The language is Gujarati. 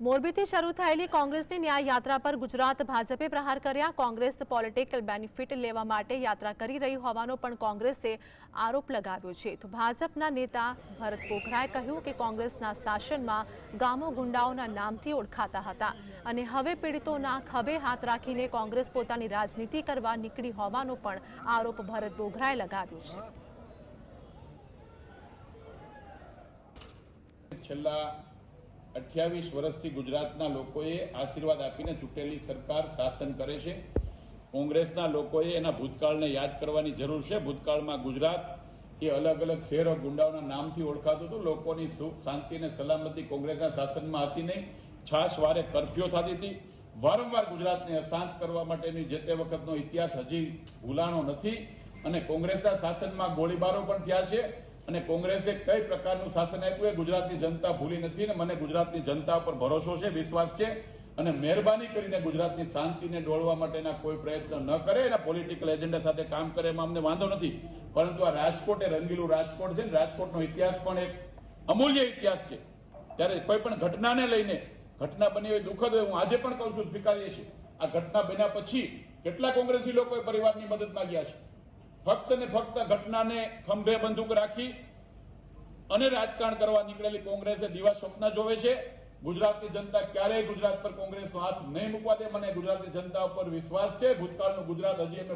મોરબીથી શરૂ થયેલી કોંગ્રેસની ન્યાય યાત્રા પર ગુજરાત ભાજપે પ્રહાર કર્યા. કોંગ્રેસ પોલિટિકલ બેનિફિટ લેવા માટે યાત્રા કરી રહી હોવાનો પણ કોંગ્રેસે આરોપ લગાવ્યો છે. તો ભાજપના નેતા ભરત પોખરાએ કહ્યું કે કોંગ્રેસના શાસનમાં ગામો ગુંડાઓના નામથી ઓળખાતા હતા અને હવે પીડિતોના ખભે હાથ રાખીને કોંગ્રેસ પોતાની રાજનીતિ કરવા નીકળી હોવાનો પણ આરોપ ભરત બોઘરાએ લગાવ્યો છે. અઠ્યાવીસ વર્ષથી ગુજરાતના લોકોએ આશીર્વાદ આપીને ચૂંટેલી સરકાર શાસન કરે છે. કોંગ્રેસના લોકોએ એના ભૂતકાળને યાદ કરવાની જરૂર છે. ભૂતકાળમાં ગુજરાત એ અલગ અલગ શહેરો ગુંડાઓના નામથી ઓળખાતું હતું. લોકોની સુખ, શાંતિ અને સલામતી કોંગ્રેસના શાસનમાં હતી નહીં. છાશ વારે કરફ્યુ થતી હતી. વારંવાર ગુજરાતને અશાંત કરવા માટેની જે તે વખતનો ઇતિહાસ હજી ભૂલાણો નથી અને કોંગ્રેસના શાસનમાં ગોળીબારો પણ થયા છે. અને કોંગ્રેસે કઈ પ્રકારનું શાસન આપ્યું એ ગુજરાતની જનતા ભૂલી નથી અને મને ગુજરાતની જનતા પર ભરોસો છે, વિશ્વાસ છે અને મહેરબાની કરીને ગુજરાતની શાંતિને ડોળવા માટેના કોઈ પ્રયત્ન ન કરે, એના પોલિટિકલ એજન્ડા સાથે કામ કરે એમાં અમને વાંધો નથી. પરંતુ આ રાજકોટ એ રંગીલું રાજકોટ છે ને, રાજકોટનો ઇતિહાસ પણ એક અમૂલ્ય ઇતિહાસ છે. ત્યારે કોઈ પણ ઘટનાને લઈને, ઘટના બની હોય, દુઃખદ હોય, હું આજે પણ કહું છું, સ્વીકારીએ છીએ. આ ઘટના બન્યા પછી કેટલા કોંગ્રેસી લોકોએ પરિવારની મદદ માંગ્યા છે? ફક્ત ને ફક્ત ઘટનાને ખંભે બંદૂક રાખી અને રાજકારણ કરવા નીકળેલી કોંગ્રેસે દિવા સ્વપ્ન જોવે છે. ગુજરાતની જનતા ક્યારેય ગુજરાત પર કોંગ્રેસનો હાથ નહીં મૂકવા દે. મને ગુજરાતની જનતા ઉપર વિશ્વાસ છે. ભૂતકાળનું ગુજરાત હજી અમે